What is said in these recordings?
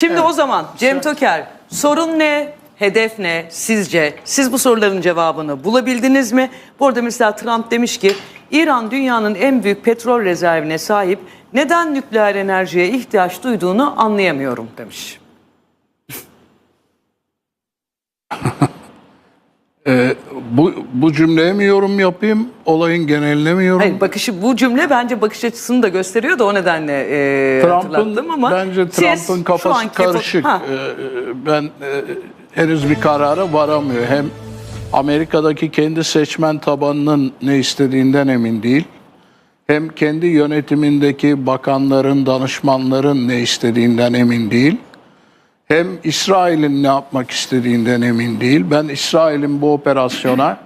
Şimdi o zaman Cem Toker sorun ne? Hedef ne sizce? Siz bu soruların cevabını bulabildiniz mi? Bu arada mesela Trump demiş ki İran dünyanın en büyük petrol rezervine sahip. Neden nükleer enerjiye ihtiyaç duyduğunu anlayamıyorum demiş. Bu, bu cümleye mi yorum yapayım, olayın geneline mi yorum? Hayır bakışı bu cümle bence bakış açısını da gösteriyor da o nedenle e, Trump'ın ama bence Trump'ın kafası anki- karışık. Ha, Ee, ben e, henüz bir karara varamıyor. Hem Amerika'daki kendi seçmen tabanının ne istediğinden emin değil. Hem kendi yönetimindeki bakanların, danışmanların ne istediğinden emin değil. Hem İsrail'in ne yapmak istediğinden emin değil. Ben İsrail'in bu operasyona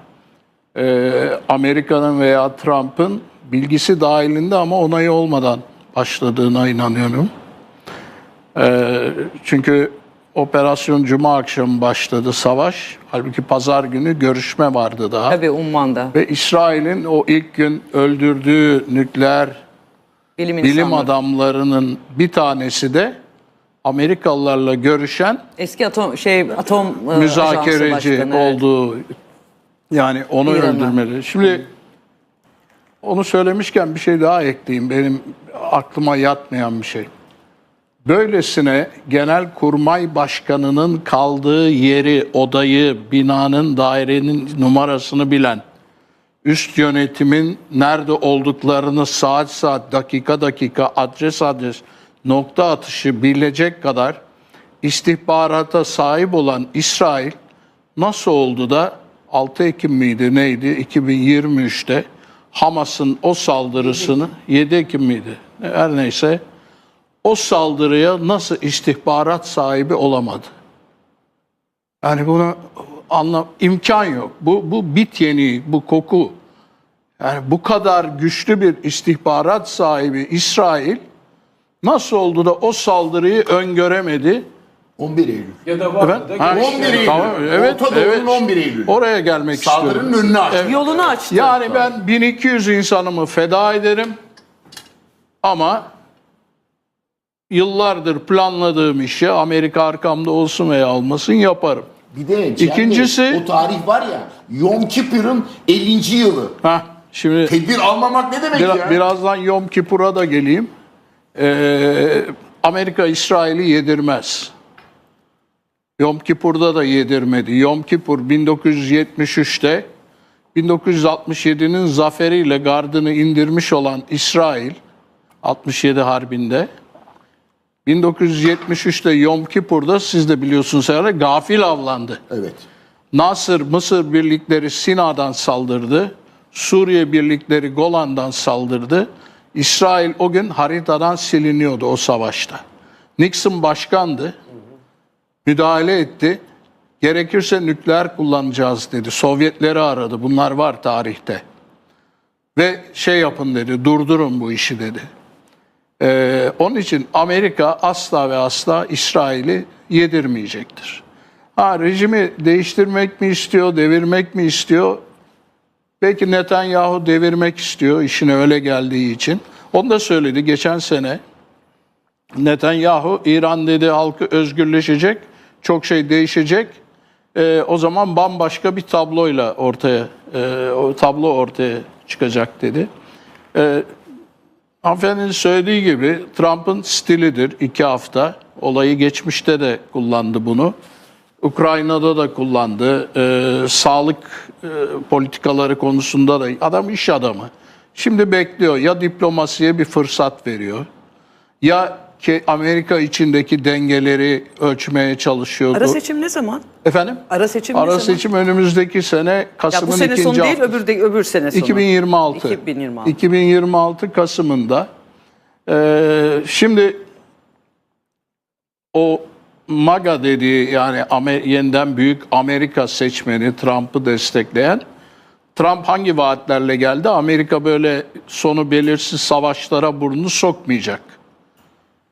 e, Amerika'nın veya Trump'ın bilgisi dahilinde ama onayı olmadan başladığına inanıyorum. E, çünkü operasyon Cuma akşamı başladı savaş. Halbuki pazar günü görüşme vardı daha. tabii Umman'da Ve İsrail'in o ilk gün öldürdüğü nükleer bilim, bilim insanları. adamlarının bir tanesi de Amerikalılarla görüşen Eski atom şey atom e, müzakereci evet. olduğu yani onu İran'dan. öldürmeli. Şimdi onu söylemişken bir şey daha ekleyeyim. Benim aklıma yatmayan bir şey. Böylesine genel kurmay başkanının kaldığı yeri, odayı, binanın, dairenin numarasını bilen, üst yönetimin nerede olduklarını saat saat, dakika dakika, adres adres, nokta atışı bilecek kadar istihbarata sahip olan İsrail nasıl oldu da 6 Ekim miydi neydi 2023'te Hamas'ın o saldırısını 7 Ekim miydi her neyse o saldırıya nasıl istihbarat sahibi olamadı? Yani buna anlam imkan yok. Bu bu bit yeni, bu koku. Yani bu kadar güçlü bir istihbarat sahibi İsrail nasıl oldu da o saldırıyı öngöremedi? 11 Eylül. Ya da Efendim? var da Ha, 11 Eylül. Tamam, evet, Orta Doğu'nun evet. 11 Eylül. Oraya gelmek Saldırının istiyorum. önünü açtı. Yolunu açtı. Yani ben 1200 insanımı feda ederim ama yıllardır planladığım işi Amerika arkamda olsun veya olmasın yaparım. Bir de İkincisi- Bey, o tarih var ya Yom Kippur'un 50. yılı. Heh, şimdi Tedbir almamak ne demek Bira- ya? birazdan Yom Kipur'a da geleyim. Ee, Amerika İsrail'i yedirmez. Yom Kipur'da da yedirmedi. Yom Kipur 1973'te 1967'nin zaferiyle gardını indirmiş olan İsrail 67 Harbi'nde 1973'te Yom Kipur'da siz de biliyorsunuz herhalde gafil avlandı. Evet. Nasır, Mısır birlikleri Sina'dan saldırdı. Suriye birlikleri Golan'dan saldırdı. İsrail o gün haritadan siliniyordu o savaşta. Nixon başkandı. Müdahale etti. Gerekirse nükleer kullanacağız dedi. Sovyetleri aradı. Bunlar var tarihte. Ve şey yapın dedi. Durdurun bu işi dedi. Ee, onun için Amerika asla ve asla İsrail'i yedirmeyecektir. Ha rejimi değiştirmek mi istiyor, devirmek mi istiyor? Belki Netanyahu devirmek istiyor işine öyle geldiği için. Onu da söyledi geçen sene. Netanyahu İran dedi halkı özgürleşecek, çok şey değişecek. Ee, o zaman bambaşka bir tabloyla ortaya, e, o tablo ortaya çıkacak dedi. Ee, Hanımefendinin söylediği gibi Trump'ın stilidir iki hafta. Olayı geçmişte de kullandı bunu. Ukrayna'da da kullandı. Ee, sağlık e, politikaları konusunda da adam iş adamı. Şimdi bekliyor ya diplomasiye bir fırsat veriyor ya ki Amerika içindeki dengeleri ölçmeye çalışıyordu. Ara seçim ne zaman? Efendim? Ara seçim ne Ara zaman? seçim önümüzdeki sene Ya Kasım'ın bu sene ikinci sonu değil öbür de, öbür sene sonu. 2026. 2026. 2026 Kasım'ında. Ee, şimdi o MAGA dediği yani Amer- yeniden büyük Amerika seçmeni Trump'ı destekleyen Trump hangi vaatlerle geldi? Amerika böyle sonu belirsiz savaşlara burnunu sokmayacak.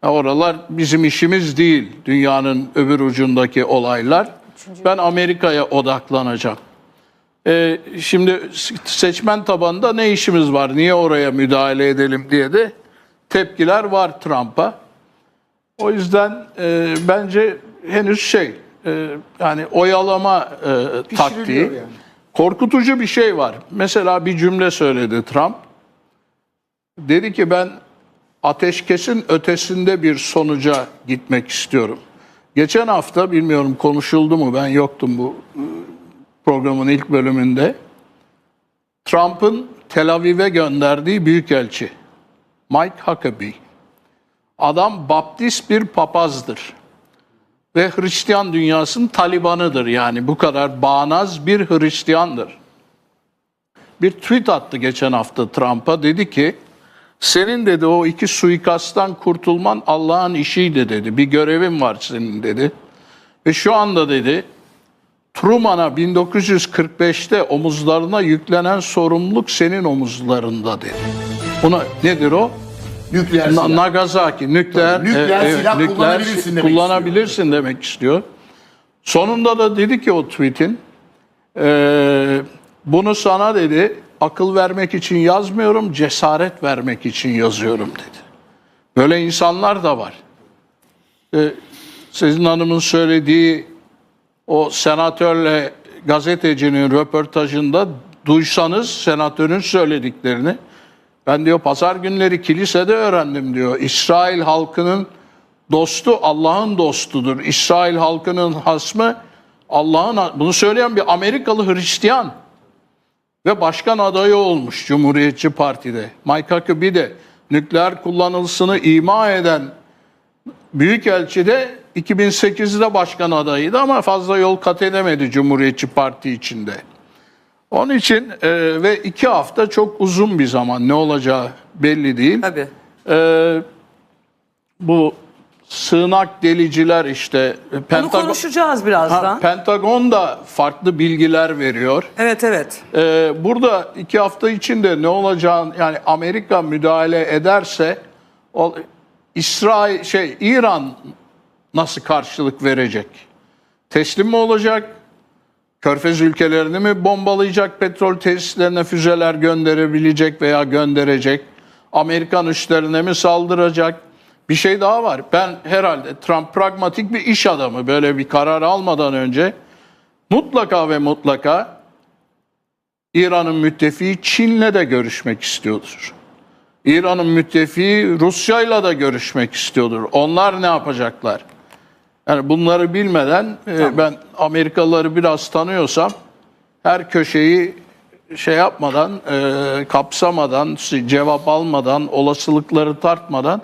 Ya Oralar bizim işimiz değil. Dünyanın öbür ucundaki olaylar. Ben Amerika'ya odaklanacağım. Ee, şimdi seçmen tabanında ne işimiz var, niye oraya müdahale edelim diye de tepkiler var Trump'a. O yüzden e, bence henüz şey e, yani oyalama e, taktiği. yani. Korkutucu bir şey var. Mesela bir cümle söyledi Trump. Dedi ki ben ateşkesin ötesinde bir sonuca gitmek istiyorum. Geçen hafta bilmiyorum konuşuldu mu ben yoktum bu e, programın ilk bölümünde. Trump'ın Tel Aviv'e gönderdiği büyükelçi Mike Huckabee. Adam baptist bir papazdır. Ve Hristiyan dünyasının Talibanıdır yani bu kadar bağnaz bir Hristiyandır. Bir tweet attı geçen hafta Trump'a dedi ki senin dedi o iki suikasttan kurtulman Allah'ın işiydi dedi. Bir görevin var senin dedi. Ve şu anda dedi Truman'a 1945'te omuzlarına yüklenen sorumluluk senin omuzlarında dedi. Buna nedir o? Nükleer silah. Nagasaki nükleer, Tabii, nükleer e, silah kullanabilirsin demek kullanabilirsin demek istiyor. Sonunda da dedi ki o tweet'in e, bunu sana dedi akıl vermek için yazmıyorum cesaret vermek için yazıyorum dedi. Böyle insanlar da var. E, sizin hanımın söylediği o senatörle gazetecinin röportajında duysanız senatörün söylediklerini ben diyor pazar günleri kilisede öğrendim diyor. İsrail halkının dostu Allah'ın dostudur. İsrail halkının hasmı Allah'ın bunu söyleyen bir Amerikalı Hristiyan ve başkan adayı olmuş Cumhuriyetçi Parti'de. Mike Huckabee de nükleer kullanılsını ima eden Büyükelçi de 2008'de başkan adayıydı ama fazla yol kat edemedi Cumhuriyetçi Parti içinde. Onun için e, ve iki hafta çok uzun bir zaman ne olacağı belli değil. Tabii. E, bu sığınak deliciler işte Bunu Pentagon, konuşacağız Ha, birazdan. Pentagon da farklı bilgiler veriyor. evet evet. Ee, burada iki hafta içinde ne olacağını yani Amerika müdahale ederse o, İsrail şey İran nasıl karşılık verecek? Teslim mi olacak? Körfez ülkelerini mi bombalayacak? Petrol tesislerine füzeler gönderebilecek veya gönderecek? Amerikan üslerine mi saldıracak? Bir şey daha var. Ben herhalde Trump pragmatik bir iş adamı. Böyle bir karar almadan önce mutlaka ve mutlaka İran'ın müttefiği Çin'le de görüşmek istiyordur. İran'ın müttefiği Rusya'yla da görüşmek istiyordur. Onlar ne yapacaklar? Yani bunları bilmeden e, ben Amerikalıları biraz tanıyorsam her köşeyi şey yapmadan, e, kapsamadan, cevap almadan, olasılıkları tartmadan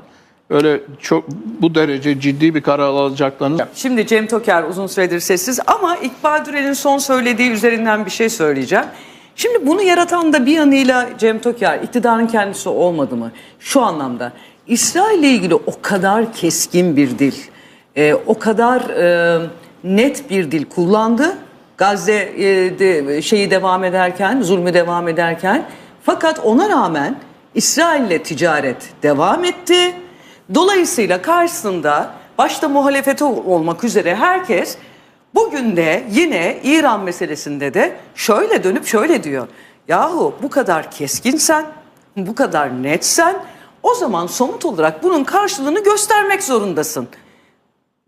öyle çok bu derece ciddi bir karar alacaklarını Şimdi Cem Toker uzun süredir sessiz ama İkbal Dürer'in son söylediği üzerinden bir şey söyleyeceğim. Şimdi bunu yaratan da bir yanıyla Cem Toker iktidarın kendisi olmadı mı? Şu anlamda İsrail ile ilgili o kadar keskin bir dil, e, o kadar e, net bir dil kullandı. Gazze'de şeyi devam ederken, zulmü devam ederken fakat ona rağmen İsrail ile ticaret devam etti. Dolayısıyla karşısında başta muhalefeti olmak üzere herkes bugün de yine İran meselesinde de şöyle dönüp şöyle diyor. Yahu bu kadar keskinsen, bu kadar netsen o zaman somut olarak bunun karşılığını göstermek zorundasın.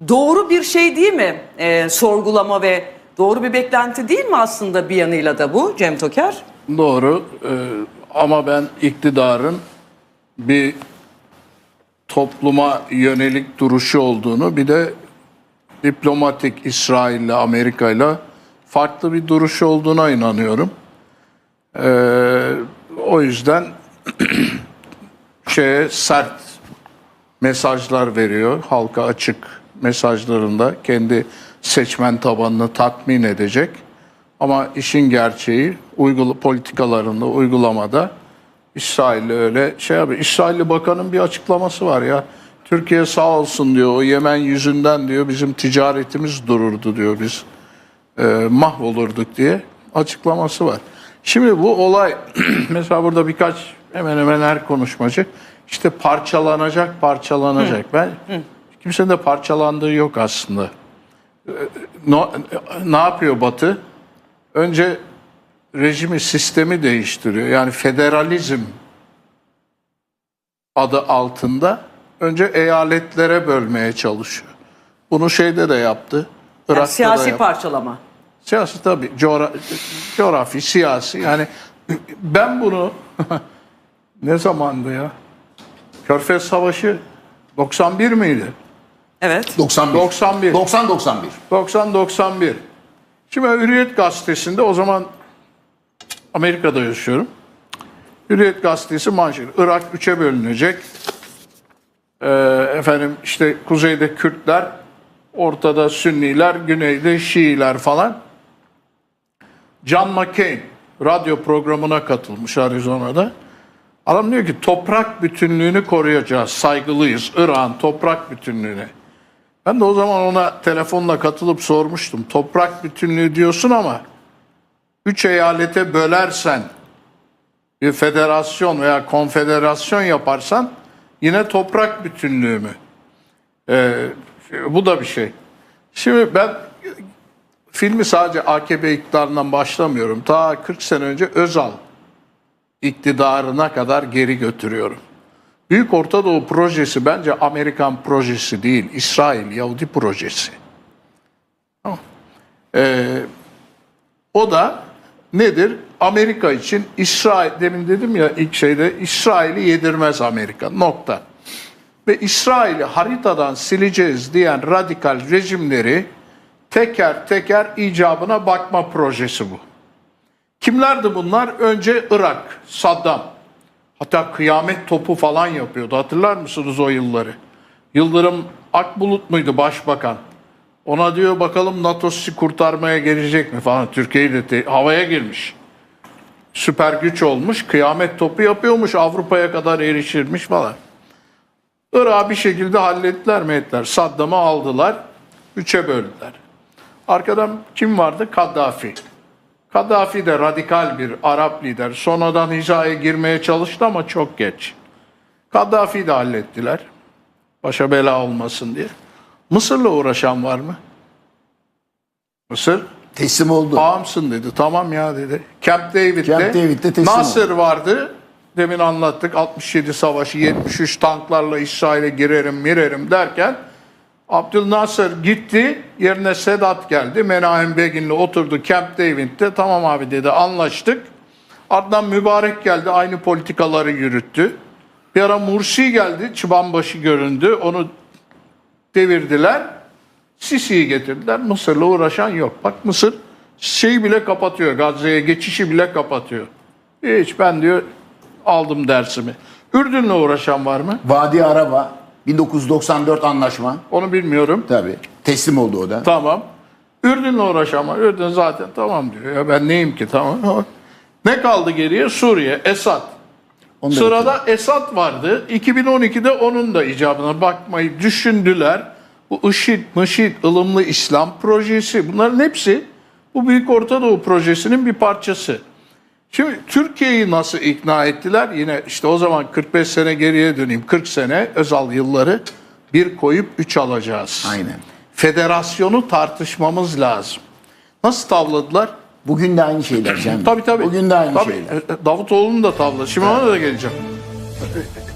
Doğru bir şey değil mi Ee, sorgulama ve doğru bir beklenti değil mi aslında bir yanıyla da bu Cem Toker? Doğru Ee, ama ben iktidarın bir topluma yönelik duruşu olduğunu bir de diplomatik İsrail ile Amerika ile farklı bir duruşu olduğuna inanıyorum. Ee, o yüzden şeye sert mesajlar veriyor. Halka açık mesajlarında kendi seçmen tabanını tatmin edecek. Ama işin gerçeği uygula politikalarında, uygulamada İsrail'le öyle şey yapıyor. İsrailli bakanın bir açıklaması var ya. Türkiye sağ olsun diyor. O Yemen yüzünden diyor bizim ticaretimiz dururdu diyor biz. e, mahvolurduk diye açıklaması var. Şimdi bu olay mesela burada birkaç hemen hemen her konuşmacı işte parçalanacak parçalanacak. Ben kimsenin de parçalandığı yok aslında. E, No, ne yapıyor Batı? Önce rejimi, sistemi değiştiriyor. Yani federalizm adı altında önce eyaletlere bölmeye çalışıyor. Bunu şeyde de yaptı. Yani Irak'ta da siyasi yaptı. parçalama. Siyasi tabii. Coğra- coğrafi, siyasi. Yani ben bunu ne zamandı ya? Körfez Savaşı 91 miydi? Evet. 91. 91. 90 91. 90-91. Şimdi Hürriyet Gazetesi'nde o zaman Amerika'da yaşıyorum. Hürriyet Gazetesi manşet. Irak üçe bölünecek. Ee, efendim işte kuzeyde Kürtler, ortada Sünniler, güneyde Şiiler falan. John McCain radyo programına katılmış Arizona'da. Adam diyor ki toprak bütünlüğünü koruyacağız, saygılıyız. Irak'ın toprak bütünlüğüne. Ben de o zaman ona telefonla katılıp sormuştum. Toprak bütünlüğü diyorsun ama üç eyalete bölersen bir federasyon veya konfederasyon yaparsan yine toprak bütünlüğü mü? Ee, bu da bir şey. Şimdi ben filmi sadece AKP iktidarından başlamıyorum. Ta 40 sene önce Özal iktidarına kadar geri götürüyorum. Büyük Orta Doğu projesi bence Amerikan projesi değil, İsrail Yahudi projesi. Ee, o da nedir? Amerika için İsrail, demin dedim ya ilk şeyde İsrail'i yedirmez Amerika. Nokta. Ve İsrail'i haritadan sileceğiz diyen radikal rejimleri teker teker icabına bakma projesi bu. Kimlerdi bunlar? Önce Irak, Saddam. Hatta kıyamet topu falan yapıyordu. Hatırlar mısınız o yılları? Yıldırım Akbulut muydu başbakan? Ona diyor bakalım NATO sizi kurtarmaya gelecek mi falan. Türkiye'yi de havaya girmiş. Süper güç olmuş. Kıyamet topu yapıyormuş. Avrupa'ya kadar erişirmiş falan. Irak'ı bir şekilde hallettiler mi ettiler. Saddam'ı aldılar. Üçe böldüler. Arkadan kim vardı? Kaddafi. Kaddafi de radikal bir Arap lider. Sonradan hizaya girmeye çalıştı ama çok geç. Kaddafi'yi de hallettiler. Başa bela olmasın diye. Mısır'la uğraşan var mı? Mısır Teslim oldu. Bağımsın dedi. Tamam ya dedi. Camp David'de, Camp David'de teslim Nasır vardı. Demin anlattık. 67 savaşı 73 tanklarla İsrail'e girerim mirerim derken Abdülnasır gitti. Yerine Sedat geldi. Menahem Begin'le oturdu Camp David'de. Tamam abi dedi anlaştık. Ardından Mübarek geldi. Aynı politikaları yürüttü. Bir ara Mursi geldi. Çıbanbaşı göründü. Onu devirdiler. Sisi'yi getirdiler. Mısır'la uğraşan yok. Bak Mısır şeyi bile kapatıyor. Gazze'ye geçişi bile kapatıyor. Hiç ben diyor aldım dersimi. Ürdün'le uğraşan var mı? Vadi Araba 1994 anlaşma. Onu bilmiyorum. Tabii. Teslim oldu o da. Tamam. Ürdün'le uğraşan var. Ürdün zaten tamam diyor. Ya ben neyim ki tamam. Ne kaldı geriye? Suriye, Esad. Onu da Sırada Esad vardı. 2012'de onun da icabına bakmayı düşündüler. Bu IŞİD, MIŞİD, ılımlı İslam projesi bunların hepsi bu Büyük Orta Doğu projesinin bir parçası. Şimdi Türkiye'yi nasıl ikna ettiler? Yine işte o zaman 45 sene geriye döneyim. 40 sene Özal yılları bir koyup üç alacağız. Aynen. Federasyonu tartışmamız lazım. Nasıl tavladılar? Bugün de aynı şeyler Cem. Tabii tabii. Bugün de aynı Tabii. şeyler. E, Davutoğlu'nun da tavla. Şimdi ona da geleceğim.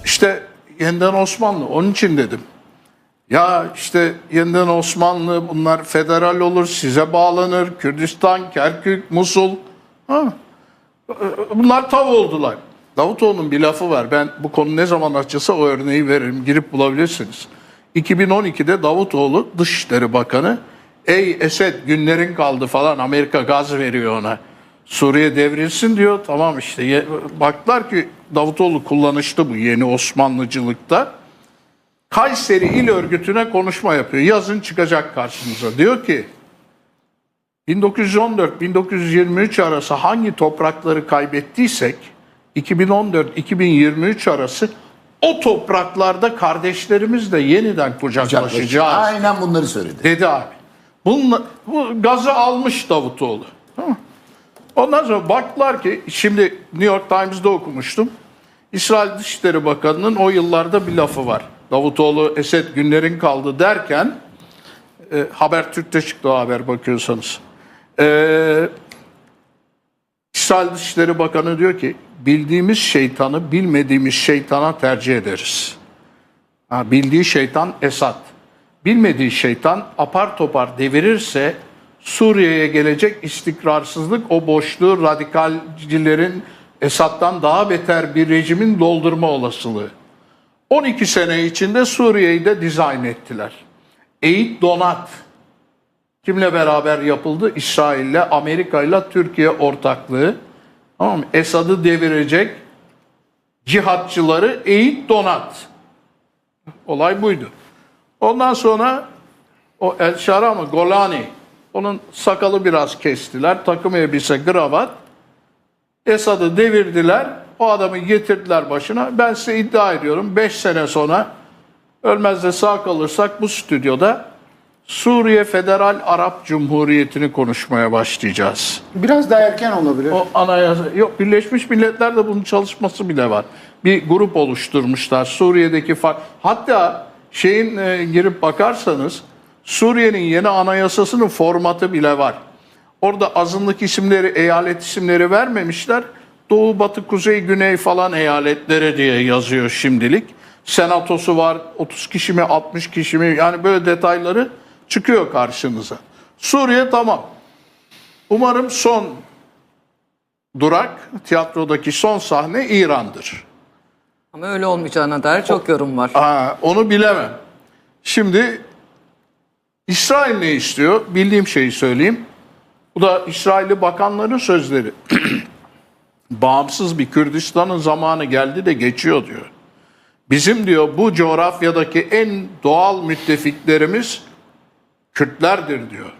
İşte yeniden Osmanlı. Onun için dedim. Ya işte yeniden Osmanlı bunlar federal olur, size bağlanır. Kürdistan, Kerkük, Musul. Ha. Bunlar tav oldular. Davutoğlu'nun bir lafı var. Ben bu konu ne zaman açılsa o örneği veririm. Girip bulabilirsiniz. 2012'de Davutoğlu Dışişleri Bakanı ey Esed günlerin kaldı falan Amerika gaz veriyor ona. Suriye devrilsin diyor. Tamam işte baktılar ki Davutoğlu kullanışlı bu yeni Osmanlıcılıkta. Kayseri İl Örgütü'ne konuşma yapıyor. Yazın çıkacak karşınıza. Diyor ki 1914-1923 arası hangi toprakları kaybettiysek 2014-2023 arası o topraklarda kardeşlerimizle yeniden kucaklaşacağız Aynen bunları söyledi. dedi abi. Bunla, bu gazı almış Davutoğlu. Tamam. Ondan sonra baktılar ki şimdi New York Times'da okumuştum. İsrail Dışişleri Bakanı'nın o yıllarda bir lafı var. Davutoğlu Esed günlerin kaldı derken e, Habertürk'te çıktı o haber bakıyorsanız. E, İsrail Dışişleri Bakanı diyor ki bildiğimiz şeytanı bilmediğimiz şeytana tercih ederiz. Ha, bildiği şeytan Esad. Bilmediği şeytan apar topar devirirse Suriye'ye gelecek istikrarsızlık o boşluğu radikalcilerin Esad'dan daha beter bir rejimin doldurma olasılığı. 12 sene içinde Suriye'yi de dizayn ettiler. Eğit Donat kimle beraber yapıldı? İsrail'le, Amerika'yla Türkiye ortaklığı. Tamam mı? Esad'ı devirecek cihatçıları eğit donat. Olay buydu. Ondan sonra o El Şara Golani onun sakalı biraz kestiler. Takım elbise, kravat. Esad'ı devirdiler. O adamı getirdiler başına. Ben size iddia ediyorum 5 sene sonra ölmez de sağ kalırsak bu stüdyoda Suriye Federal Arap Cumhuriyeti'ni konuşmaya başlayacağız. Biraz daha erken olabilir. O anayasa yok Birleşmiş Milletler'de bunun çalışması bile var. Bir grup oluşturmuşlar Suriye'deki fark. Hatta şeyin e, girip bakarsanız Suriye'nin yeni anayasasının formatı bile var. Orada azınlık isimleri, eyalet isimleri vermemişler. Doğu, Batı, Kuzey, Güney falan eyaletlere diye yazıyor şimdilik. Senatosu var, 30 kişi mi, 60 kişi mi? Yani böyle detayları çıkıyor karşınıza. Suriye tamam. Umarım son durak, tiyatrodaki son sahne İran'dır. Ama öyle olmayacağına dair çok yorum var. Aa, onu bilemem. Şimdi İsrail ne istiyor? Bildiğim şeyi söyleyeyim. Bu da İsrailli bakanların sözleri. Bağımsız bir Kürdistan'ın zamanı geldi de geçiyor diyor. Bizim diyor bu coğrafyadaki en doğal müttefiklerimiz Kürtlerdir diyor.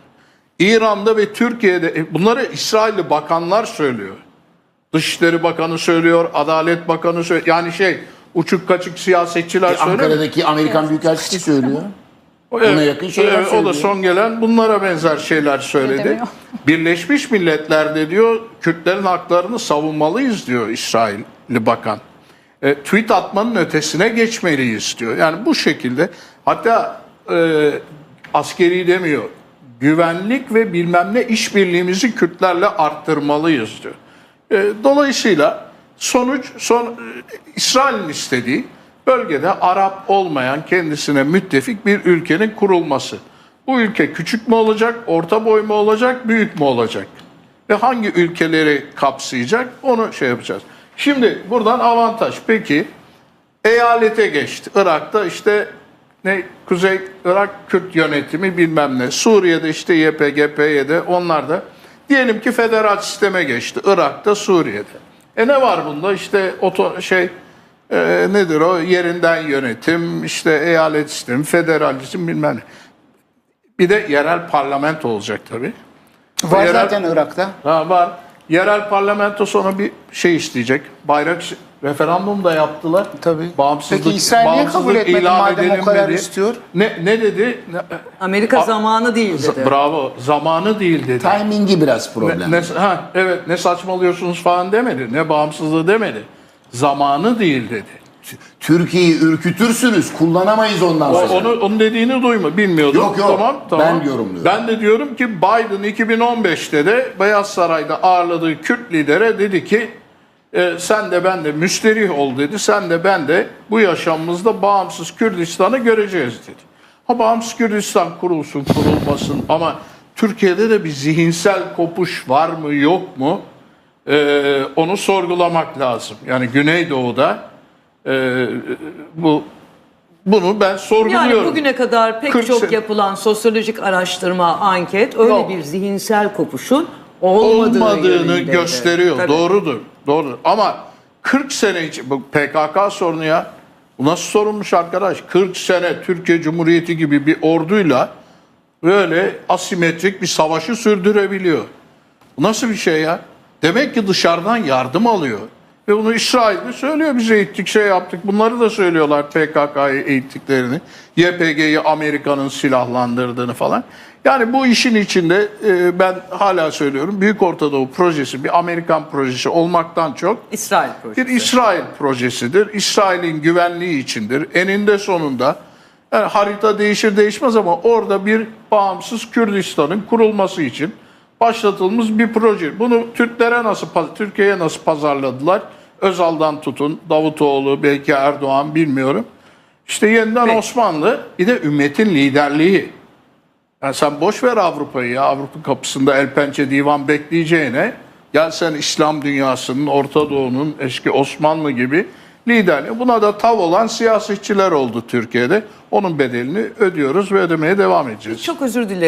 İran'da ve Türkiye'de e, bunları İsrailli bakanlar söylüyor. Dışişleri Bakanı söylüyor, Adalet Bakanı söylüyor. Yani şey uçuk kaçık siyasetçiler söylüyor. Ankara'daki Amerikan Büyükelçisi söylüyor. Evet, Buna yakın şeyler evet, O da söylüyor. son gelen bunlara benzer şeyler söyledi. Birleşmiş Milletler'de diyor Kürtlerin haklarını savunmalıyız diyor İsrailli bakan. E, tweet atmanın ötesine geçmeliyiz diyor. Yani bu şekilde hatta e, askeri demiyor. Güvenlik ve bilmem ne işbirliğimizi Kürtlerle arttırmalıyız diyor. E, dolayısıyla sonuç son e, İsrail'in istediği bölgede Arap olmayan kendisine müttefik bir ülkenin kurulması. Bu ülke küçük mü olacak, orta boy mu olacak, büyük mü olacak? Ve hangi ülkeleri kapsayacak onu şey yapacağız. Şimdi buradan avantaj. Peki eyalete geçti. Irak'ta işte ne Kuzey Irak Kürt yönetimi bilmem ne. Suriye'de işte YPG, PYD onlar da diyelim ki federal sisteme geçti. Irak'ta, Suriye'de. E ne var bunda? İşte oto şey e, nedir o? Yerinden yönetim, işte eyalet sistemi, federalizm bilmem ne. Bir de yerel parlamento olacak tabii. Var Yerel- zaten Irak'ta. Ha var. Yerel parlamento sonra bir şey isteyecek. Bayrak referandum da yaptılar. Tabii. Bağımsızlık, Peki İsrail niye kabul etmedi madem o kadar dedi. istiyor? Ne, ne dedi? Ne- Amerika A- zamanı değil dedi. Z- Bravo. Zamanı değil dedi. Timingi biraz problem. Ne, ha, evet ne saçmalıyorsunuz falan demedi. Ne bağımsızlığı demedi. Zamanı değil dedi. Türkiye'yi ürkütürsünüz, kullanamayız ondan O, sonra. onu, onun dediğini duyma, bilmiyordum. Yok, yok. Tamam, tamam. Ben yorumluyorum. Ben de diyorum ki Biden 2015'te de Beyaz Saray'da ağırladığı Kürt lidere dedi ki e, sen de ben de müsterih ol dedi. Sen de ben de bu yaşamımızda bağımsız Kürdistan'ı göreceğiz dedi. Ha bağımsız Kürdistan kurulsun kurulmasın ama Türkiye'de de bir zihinsel kopuş var mı yok mu? E, onu sorgulamak lazım. Yani Güneydoğu'da e, bu bunu ben sorguluyorum. Yani bugüne kadar pek 40 çok sene- yapılan sosyolojik araştırma, anket öyle Yok. bir zihinsel kopuşun olmadığı olmadığını yönünde. gösteriyor. Tabii. Doğrudur. Doğrudur. Ama 40 sene için bu PKK sorunu ya. Bu nasıl sorulmuş arkadaş? 40 sene Türkiye Cumhuriyeti gibi bir orduyla böyle asimetrik bir savaşı sürdürebiliyor. Bu nasıl bir şey ya? Demek ki dışarıdan yardım alıyor. Ve bunu İsrail de söylüyor bize eğittik şey yaptık. Bunları da söylüyorlar PKK'yı eğittiklerini. YPG'yi Amerika'nın silahlandırdığını falan. Yani bu işin içinde e, ben hala söylüyorum Büyük Ortadoğu projesi bir Amerikan projesi olmaktan çok İsrail bir projesi. İsrail projesidir. İsrail'in güvenliği içindir. Eninde sonunda yani harita değişir değişmez ama orada bir bağımsız Kürdistan'ın kurulması için başlatılmış bir proje. Bunu Türklere nasıl Türkiye'ye nasıl pazarladılar? Özal'dan tutun Davutoğlu belki Erdoğan bilmiyorum. İşte yeniden Peki. Osmanlı bir de ümmetin liderliği. Yani sen boş ver Avrupa'yı ya. Avrupa kapısında el pençe divan bekleyeceğine gel sen İslam dünyasının, Orta Doğu'nun eski Osmanlı gibi liderliği. Buna da tav olan siyasetçiler oldu Türkiye'de. Onun bedelini ödüyoruz ve ödemeye devam edeceğiz. Çok özür dilerim.